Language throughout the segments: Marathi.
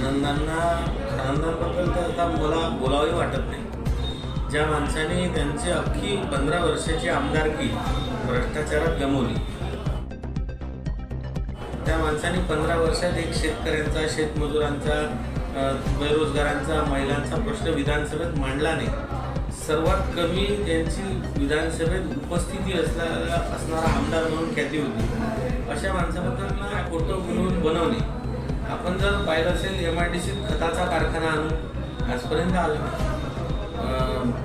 आनंदांना आनंदांबद्दल तर आता मला बोलावंही वाटत नाही. ज्या माणसाने त्यांची अख्खी पंधरा वर्षाची आमदारकी भ्रष्टाचारात गमवली. त्या माणसाने पंधरा वर्षात एक शेतकऱ्यांचा शेतमजुरांचा बेरोजगारांचा महिलांचा प्रश्न विधानसभेत मांडला नाही. सर्वात कमी त्यांची विधानसभेत उपस्थिती असणारा असणारा आमदार म्हणून ख्याती होती. अशा माणसाबद्दल फोटो खोटं बनवणे. आपण जर पाहिलं असेल एम आय डी सीत खताचा कारखाना आणून आजपर्यंत आला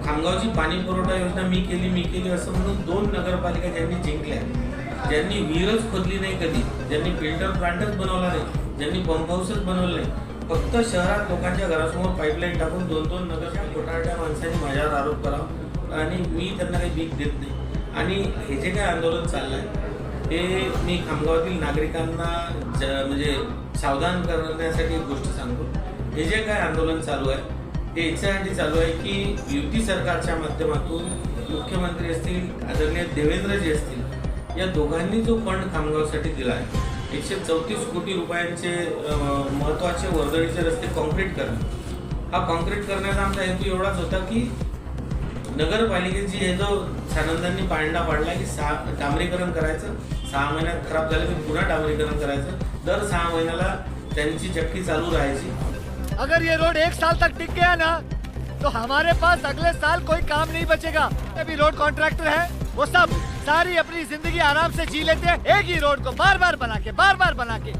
खामगावची पाणी पुरवठा योजना मी केली मी केली असं म्हणून दोन नगरपालिका ज्यांनी जिंकल्या ज्यांनी विहीरच खोदली नाही कधी ज्यांनी फिल्टर प्लांटच बनवला नाही ज्यांनी पंप हाऊसच बनवलं नाही फक्त शहरात लोकांच्या घरासमोर पाईपलाईन टाकून दोन दोन नगरच्या खोटारड्या माणसांनी माझ्यावर आरोप करावा आणि मी त्यांना काही भीक देत नाही. आणि हे जे काय आंदोलन चाललं आहे हे मी खामगावातील नागरिकांना ज म्हणजे सावधान करण्यासाठी एक गोष्ट सांगतो. हे जे काय आंदोलन चालू आहे हे याच्यासाठी चालू आहे की युती सरकारच्या माध्यमातून मुख्यमंत्री असतील आदरणीय देवेंद्रजी असतील या दोघांनी जो फंड खामगावसाठी दिला आहे एकशे चौतीस कोटी रुपयांचे महत्त्वाचे वर्दळीचे रस्ते कॉन्क्रीट करणे. हा कॉन्क्रीट करण्याचा आमचा हेतू एवढाच होता की नगरपालिकेची हे जो सानंदांनी पांडा पाडला की सहा डांबरीकरण करायचं सहा महिन्यात खराब झालं की पुन्हा डांबरीकरण करायचं. दर सहा महिन्याला त्यांची चक्की चालू राहायची. अगर ये रोड एक साल तक टिक गया ना तो हमारे पास अगले साल कोई काम नहीं बचेगा। अभी रोड कॉन्ट्रैक्टर है वो सब सारी अपनी जिंदगी आराम से जी लेते हैं एक ही रोड को बार बार बना के बार बार बना के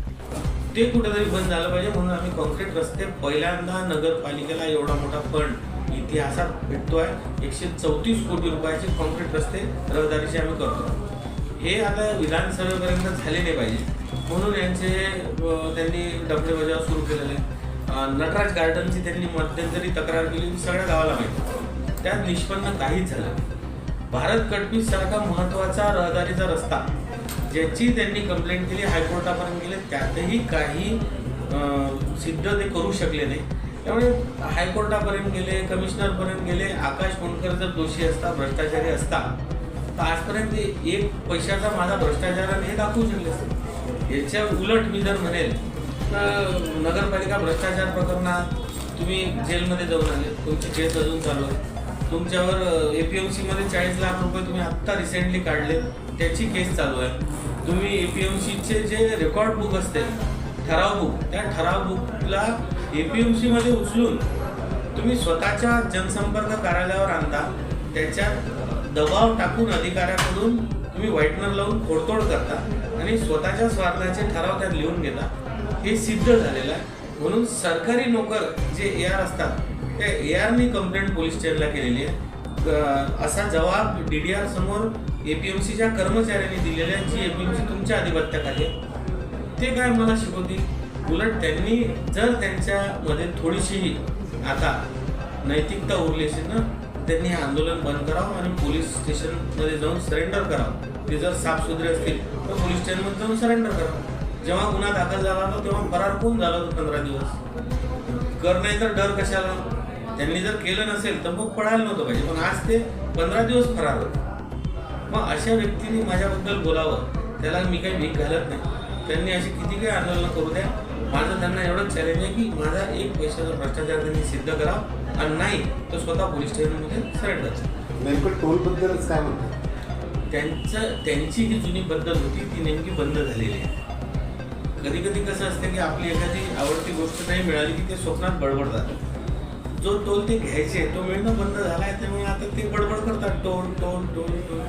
ते कुठेतरी बंद झालं पाहिजे म्हणून आम्ही कॉन्क्रीट रस्ते पहिल्यांदा नगरपालिकेला एवढा मोठा फंड इतिहासात भेटतोय. एकशे चौतीस कोटी रुपयाचे कॉन्क्रीट रस्ते रहदारीचे आम्ही करतो हे आता विधानसभेपर्यंत झाले नाही पाहिजे. म्हणून यांचे त्यांनी डबडे बजाव सुरू केलेले. नटराज गार्डनची त्यांनी मध्यंतरी तक्रार केली. सगळ्या गावाला माहिती. त्यात निष्पन्न काहीच झालं भारत कटपीस सारखा महत्त्वाचा रहदारीचा रस्ता ज्याची त्यांनी कंप्लेंट केली हायकोर्टापर्यंत गेले त्यातही काही सिद्ध ते करू शकले नाही. त्यामुळे हायकोर्टापर्यंत गेले कमिशनरपर्यंत गेले आकाश कोणकर जर दोषी असता भ्रष्टाचारी असता तर आजपर्यंत एक पैशाचा माझा भ्रष्टाचाराने हे दाखवू शकले असते. याच्या उलट मी जर म्हणेल तर नगरपालिका भ्रष्टाचार प्रकरणात तुम्ही जेलमध्ये जाऊन आले तुमची केस अजून चालू आहे. तुमच्यावर ए पी एममध्ये चाळीस लाख रुपये तुम्ही आत्ता रिसेंटली काढले त्याची केस चालू आहे. तुम्ही ए पी एम सीचे जे रेकॉर्ड बुक असते ठराव बुक त्या ठराव बुकला ए पी एममध्ये उचलून तुम्ही स्वतःच्या जनसंपर्क कार्यालयावर आणता त्याच्यात दबाव टाकून अधिकाऱ्याकडून तुम्ही व्हाईटनर लावून खोडतोड करता आणि स्वतःच्या स्वार्थाचे ठराव त्यात लिहून घेता हे सिद्ध झालेलं आहे. म्हणून सरकारी नोकर जे ए आर असतात त्या ए आरनी कंप्लेंट पोलीस स्टेशनला केलेली आहे. असा जबाब डी डी आर समोर एपीएमसीच्या कर्मचाऱ्यांनी दिलेला आहे जी सी तुमच्या आधिपत्याखाली आहे. ते काय मला शिकवतील? उलट त्यांनी जर त्यांच्यामध्ये थोडीशी आता नैतिकता उरली असेल ना त्यांनी हे आंदोलन बंद करावं आणि पोलीस स्टेशनमध्ये जाऊन सरेंडर करावं. ते जर साफसुथरे असतील तर पोलीस स्टेशनमध्ये जाऊन सरेंडर करावं. जेव्हा गुन्हा दाखल झाला होता तेव्हा फरार कोण झाला होता पंधरा दिवस? कर नाही तर डर कशाला? त्यांनी जर केलं नसेल तर मग पळायला नव्हतं पाहिजे. पण आज ते पंधरा दिवस फरार होते. मग अशा व्यक्तीने माझ्याबद्दल बोलावं. त्याला मी काही भीक घालत नाही. त्यांनी अशी किती काही आंदोलन करू द्या. माझं त्यांना एवढंच चॅलेंज आहे की माझा एक पैशाचा भ्रष्टाचार त्यांनी सिद्ध करावा आणि नाही तर स्वतः पोलीस स्टेशनमध्ये सरेंडर नेमकं टोलबद्दलच काय म्हणतात? त्यांचं त्यांची जी जुनी पद्धत होती ती नेमकी बंद झालेली आहे. कधी कधी कसं असतं की आपली एखादी आवडती गोष्ट नाही मिळाली की ते स्वप्नात बडबडतात जो टोल ते घ्यायचे तो मिळणं बंद झाला आहे त्यामुळे आता ते बडबड करतात. Toll toll toll toll.